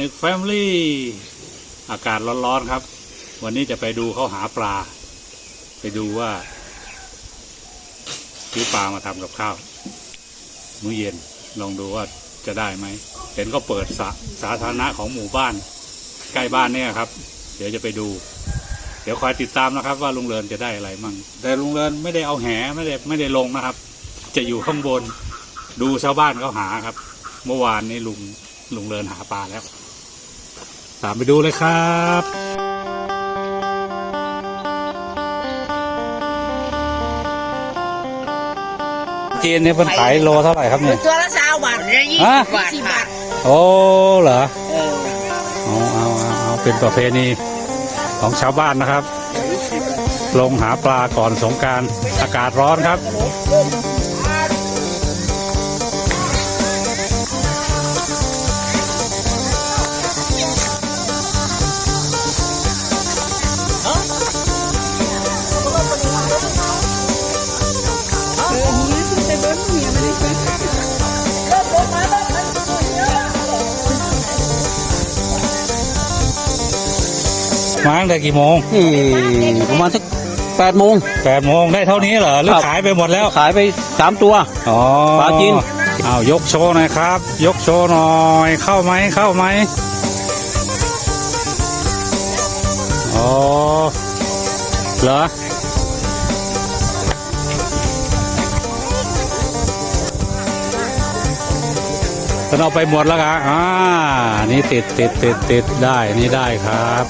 นึกแฟมลี่ อากาศร้อนๆครับ วันนี้จะไปดูเขาหาปลา ไปดูว่าซื้อปลามาทำกับข้าว มื้อเย็นลองดูว่าจะได้ไหมเห็นก็เปิดสระสาธารณะของหมู่บ้าน ใกล้บ้านเนี่ยครับ เดี๋ยวจะไปดู เดี๋ยวคอยติดตามนะครับ ว่าลุงเลินจะได้อะไรมั่งแต่ลุงเลินไม่ได้เอาแหไม่ได้ไม่ได้ลงนะครับ จะอยู่ข้างบน ดูชาวบ้านเขาหาครับ เมื่อวานนี้ลุงลุงเลินหาปลาแล้ว ตามไปดูเลยครับจีนเนี่ยเพิ่นขายโลเท่าไหร่ครับเนี่ยตัวละสาวบาทเนี่ยยี่ฮะสิบบาทสิบบาทโอ้เหรอเออเอาเอาเอาเอาเป็นประเพณีของชาวบ้านนะครับ ลงหาปลาก่อนสงกรารอากาศร้อนครับ มาตั้งแต่กี่โมงนี่ประมาณสักแปดโมงแปดโมงได้เท่านี้เหรอหรือครับขายไปหมดแล้วขายไปสามตัวอ๋อปลาจีนอ้าวยกโชว์หน่อยครับ ยกโชว์หน่อยเข้าไหมเข้าไหมอ๋อเหรอ นเอาไปหมดแล้วครับอ่านี่ติดติดติดติดได้นี่ได้ครับ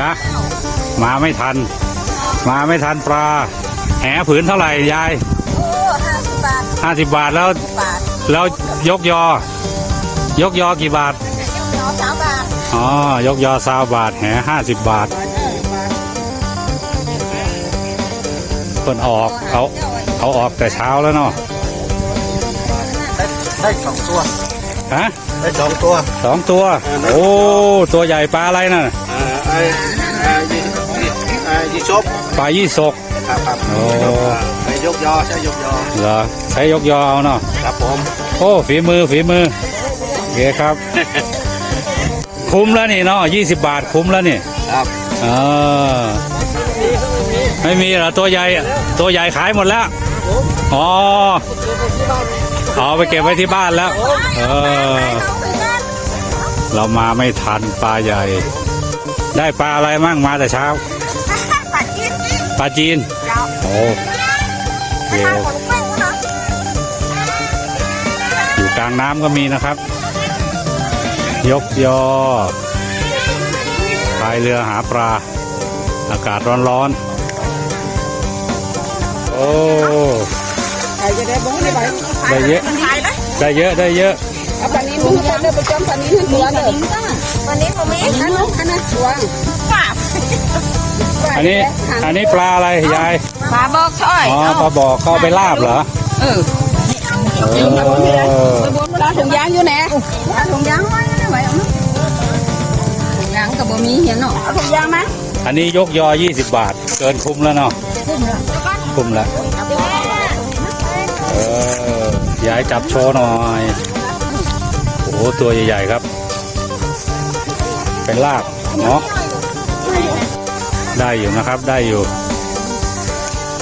นะมาไม่ทัน มาไม่ทันปลาแหผืนเท่าไหร่ยายห้าสิบบาทห้าสิบบาทแล้วแล้วยกยอ ยกยอกี่บาทน้องสาวบาทอ๋อยกยอซาวบาทแหห้าสิบบาทเพิ่นอออกเอาเอาออกแต่เช้าแล้วเนาะ ได้สองตัวฮะได้สองตัวสองตัว โอ้ ตัวใหญ่ปลาอะไรน่ะอ่าไอ้ไอ้ยีไอ้ยีชบปลายี่สกครับครับโอ้ไอ้ยกยอใช่ยกยอเหรอใช้ยกยอเอาเนาะครับผมโอ้ฝีมือฝีมือโอเคครับ คุ้มแล้วนี่เนาะยี่สิบบาทคุ้มแล้วนี่ครับเออไม่มีเหรอตัวใหญ่อะตัวใหญ่ขายหมดแล้ว อ๋อ เอาไปเก็บไว้ที่บ้านแล้ว เออ เรามาไม่ทันปลาใหญ่ ได้ปลาอะไรมั่งมาแต่เช้าบาทกินปลาจีนเจ้าโอ้โอเคข้าวของแม่งนะอยู่กลางน้ำก็มีนะครับ ยกยอพายเรือหาปลา อากาศร้อนๆ โอ้ใครจะได้บ้ง ได้ไหมได้เยอะขายไหมได้เยอะ ได้เยอะเอาปลานี้มึงจะได้ไปจำปลานี้ให้ตัวเด้อวันนี้ผมมีอันนั้นอันนั้นตัวป้าอันนี้ อันนี้ปลาอะไรยาย ปลาบอกช่อย อ๋อ ปลาบอกเขาเอาไปลาบเหรอเออเออปลาถุงยางอยู่ไหนปลาถุงยางไว้ได้ไหมเอาเนาะถุงยางกับบ่มีเห็นเนาะเอาถุงยางไหมอันนี้ยกยอ 20 บาท เกินคุ้มแล้วเนาะ คุ้มแล้วเออยายจับโชว์หน่อย โอ้โหตัวใหญ่ๆครับ เป็นลาบเนาะได้อยู่นะครับได้อยู่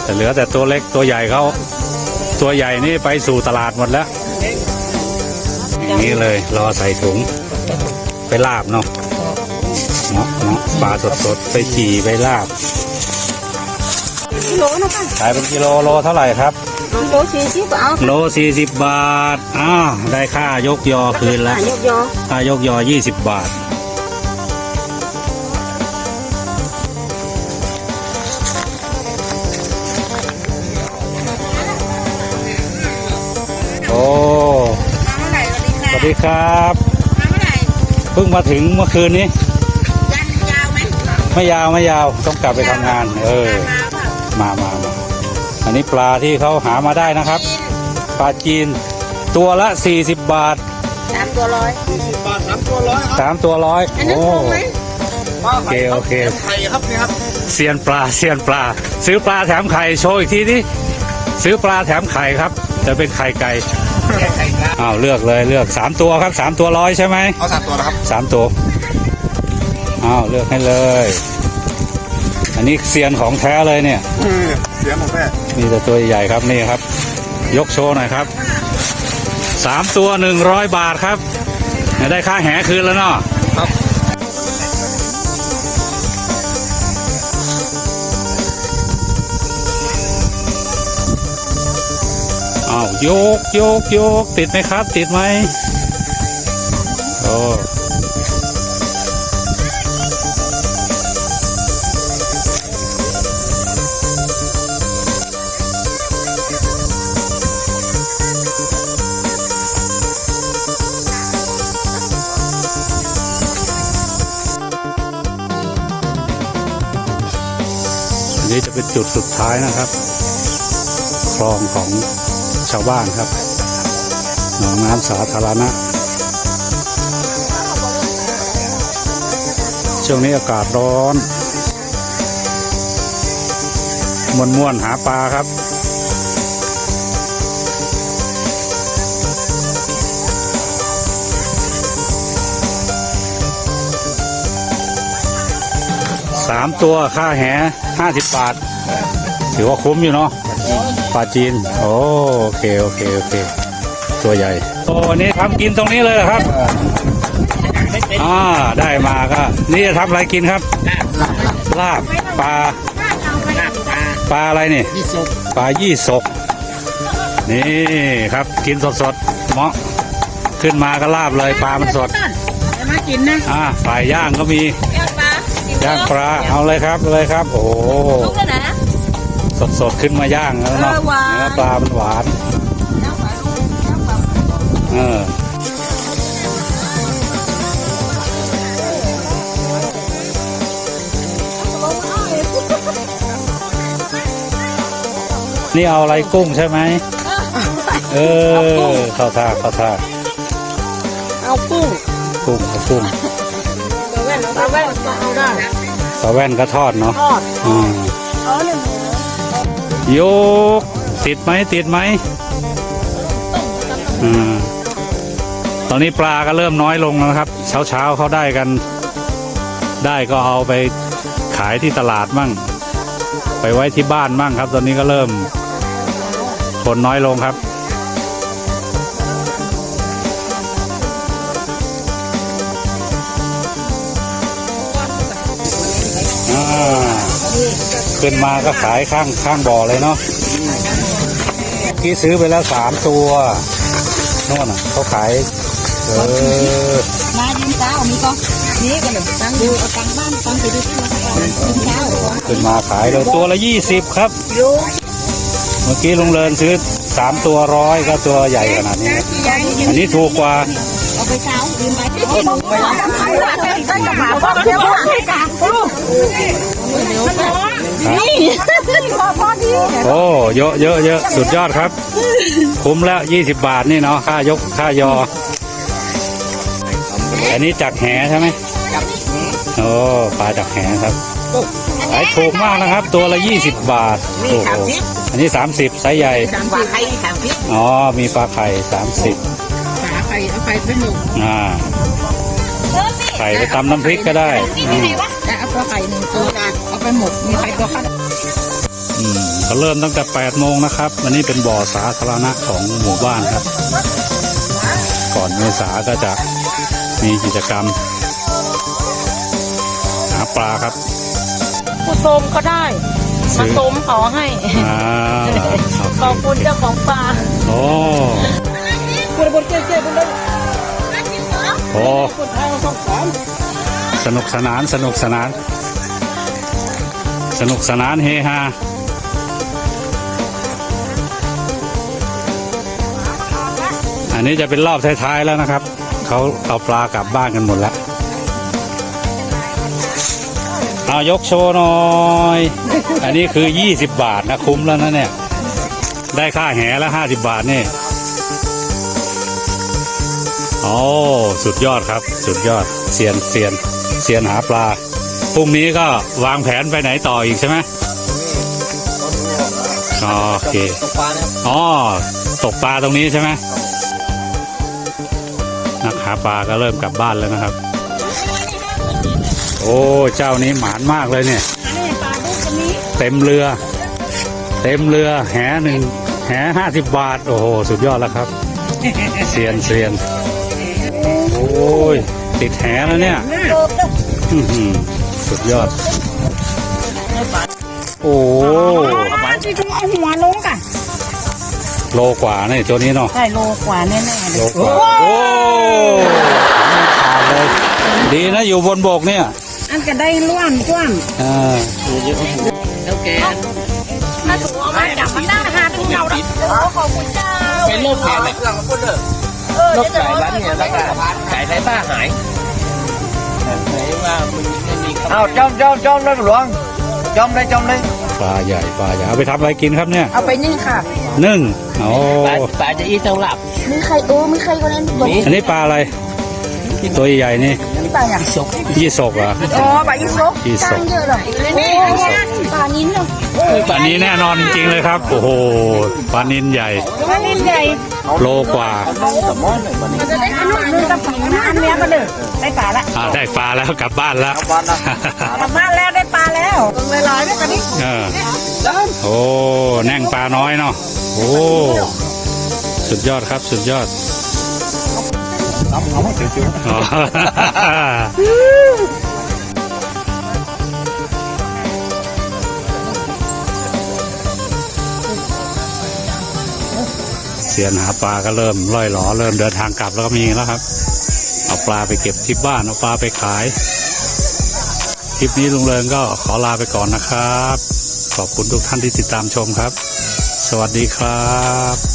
แต่เหลือแต่ตัวเล็กตัวใหญ่เขาตัวใหญ่นี่ไปสู่ตลาดหมดแล้วอย่างนี้เลยรอใส่ถุง ไปลาบเนาะเนาะเนาะปลาสดๆไปขี่ไปลาบกิโลนะป้าขายเป็นกิโลโลเท่าไหร่ครับกิ โลสี่สิบเอาโลสี่สิบบาท อ้าว ได้ค่ายกยอคืนแล้ว ยกยอค่ายกยอยี่สิบบาท โอ้เท่าไหร่สวัสดีสค่ะวัสดีครับเท่าไหร่เพิ่งมาถึงเมื่อคืนนี้ยันยาวไหมไม่ยาวไม่ยาว ต้องกลับไปทำงาน เออ มาเปล่ามามามา อันนี้ปลาที่เขาหามาได้นะครับ ปลาจีนตัวละ 40 บาทสามตัวร้อยสิบบาทสามตัวร้อยครับสามตัวร้อยอันนั้นโอ้ ถูกไหมปลาโอเคโอเค ไข่ครับนี่ครับเซียนปลาเซียนปลา ซื้อปลาแถมไข่โชว์อีกทีดิซื้อปลาแถมไข่ครับ จะเป็นไข่ไก่อ้าวเลือกเลยเลือกสามตัวครับสามตัวร้อยใช่ไหมเอาสามตัวนะครับสามตัวอ้าวเลือกให้เลยอั นนี้เซียนของแท้เลยเนี่ย เสียงของแม่มีแต่ตัวใหญ่ครับนี่ครับ ยกโชว์หน่อยครับสามตัวหนึ่งร้อยบาทครับได้ค่าแหคืนแล้วเนาะครับอ้าวโยกโยกโยกติดไหมครับ ติดไหมโอ้ เป็นจุดสุดท้ายนะครับ คลองของชาวบ้านครับหนองน้ำสาธารณะ ช่วงนี้อากาศร้อนมวนม่วนหาปลาครับ สามตัวค่าแหห้าสิบบาท ถือว่าคุ้มอยู่เนาะปลาจีนโอโอเคโอเคโอเค ตัวใหญ่ โอ้นี่ทำกินตรงนี้เลยเหรอครับ อ่า ได้มาก็ นี่จะทำอะไรกินครับ ลาบปลา ปลาอะไรนี่ยี่สิบปลายี่สก นี่ครับกินสดๆเหมาะ ขึ้นมาก็ลาบเลยปลามันสดมากินนะ อ่าฝ่ายย่างก็มี ย่างปลาย่างปลาเอาเลยครับเลยครับ โอ้โหทุกเลยนะสดๆขึ้นมาย่างแล้วเนาะเออหวานเนื้อปลามันหวานย่างปลาลูกย่างปลาเออนี่เอาอะไรกุ้งใช่ไหม เออ เข้าท่าเข้าท่า เอากุ้ง กุ้งเอากุ้ง เอาแว่นเอาแว่นเอาได้ปลาแว่นก็ทอดเนาะทอดอืมเอาหนึ่งโยก ติดไหมติดไหมอืมตอนนี้ปลาก็เริ่มน้อยลงแล้วนะครับ เช้าเช้าๆเขาได้กัน ได้ก็เอาไปขายที่ตลาดมั่ง ไปไว้ที่บ้านมั่งครับ ตอนนี้ก็เริ่ม คนน้อยลงครับ ขึ้นมาก็ขายข้างข้างบ่อเลยเนาะที่ซื้อไปแล้วสามตัวโน่นน่ะเขาขายเออมายืนเช้ามีก็นี่กันเลยตังดูเอาตังบ้านตังไปดูที่มาทำยืนเช้าขึ้นมาขายเลยตัวละยี่สิบครับอยู่เมื่อกี้ลุงเลินซื้อสามตัวร้อยก็ตัวใหญ่ขนาดนี้ อันนี้ถูกกว่าเอาไปเช้ายืนไปไปร้านขายร้านก็จะมาพ่อเดี๋ยวพ่อให้กั นลูกนี่พ่อพ่อดีโอ้เยอะเยอะเยอะสุดยอดครับ คุ้มแล้วยี่สิบบาทนี่เนาะค่ายกค่ายอ อันนี้จักแหใช่ไหมโอ้ปลาจักแหครับขายถูกมากนะครับ ตัวละยี่สิบบาทโอ้โหอันนี้สามสิบไซส์ใหญ่สามสิบไข่สามสิบอ๋อมีปลาไข่สามสิบขาไข่เอาไข่ไปหมกอ่าไข่ไปตำน้ำพริกก็ได้อืมแต่เอาปลาไข่หนึ่งตัวเอา ไปหมกมีไข่ตัวข้าวอืมเขาเริ่มตั้งแต่แปดโมงนะครับ วันนี้เป็นบ่อสาธารณะของหมู่บ้านครับ ก่อนเมษาก็จะมีกิจกรรม หาปลาครับ ผู้ชมก็ได้ มาชมขอให้อ่าขอบคุณเจ้าของปลาโอ้คุณบุญเจ๊เจ๊บุญเลยโอ้คุณไทยสองสามสนุกสนานสนุกสนาน สนุกสนานเฮฮาอันนี้จะเป็นรอบท้ายๆแล้วนะครับ เขาเอาปลากลับบ้านกันหมดแล้วเอายกโชว์หน่อย อันนี้คือ 20 บาทนะคุ้มแล้วนะเนี่ย ได้ค่าแหแล้ว50 บาทนี่โอ้สุดยอดครับ สุดยอดเซียนเซียนเซียนหาปลา พรุ่งนี้ก็วางแผนไปไหนต่ออีกใช่ไหมอ๋อโอเคตกปลานะครับอ๋อตกปลาตรงนี้ใช่ไหมนักหาปลาก็เริ่มกลับบ้านแล้วนะครับ โอ้เจ้านี้หมานมากเลยเนี่ย เต็มเรือ เต็มเรือแหหนึ่งแหห้าสิบบาท โอ้โหสุดยอดแล้วครับเซียนเซียนโอ้ยติดแหแล้วเนี่ย สุดยอด โอ้ที่คุณเอาหัวลงกันโลกว่าเนี่ยตัวนี้เนาะใช่โลกว่าแน่ๆเลโลยกว่าโอ้ขาดเลยดีนะอยู่บนบกเนี่ย อันจะได้ล้วนจ้วงอ่าแล้วแกถ้าถูกเอามาจับมันได้หาทุกเราละขอบคุณเจ้าเป็นโรคแผลไหมเครื่องมันก็เลิกโรคไก่ร้านเนี่ยแล้วก็ไก่ไร้บ้าหายไหนว่ามันไม่มี เอาจอมจอมจอมเลยหลวงจอมเลยจอมเลยปลาใหญ่ปลาใหญ่เอาไปทำอะไรกินครับเนี่ยเอาไปนี่ค่ะนึ่งโอ้ปลาปลาจะอีเท่าหลับมีใครโอ้มีใครคนนั้นบอกอันนี้ปลาอะไรตัวใหญ่ๆนี่นี่ ปลาอย่างศกยี่สกเหรออ๋อปลาอีสกอีสกจานเยอะเลยโอ้ปลานิ้นเนาะปลานี้แน่นอนจริงๆเลยครับ โอ้โหปลานินใหญ่ว่านิดใหญ่โลกว่ากับมอนเลยวันนี้จะได้ขนมนึงกับผักน้ำอันเนี้ยมาเด้อได้ปลาละอ่าได้ปลาแล้วกลับบ้านแล้วบ้านนะกลับบ้านแล้วได้ปลาแล้วตรงเวลาเนี่ยกันนี้เออโอ้แน่งปลาน้อยเนาะโอ้สุดยอดครับสุดยอด เอาเอาเฉยอ๋อเสียนหาปลาก็เริ่มล่อยหลอเริ่มเดินทางกลับแล้วก็มีแล้วครับ เอาปลาไปเก็บที่บ้านเอาปลาไปขาย คลิปนี้ลุงเริงก็ขอลาไปก่อนนะครับ ขอบคุณทุกท่านที่ติดตามชมครับ สวัสดีครับ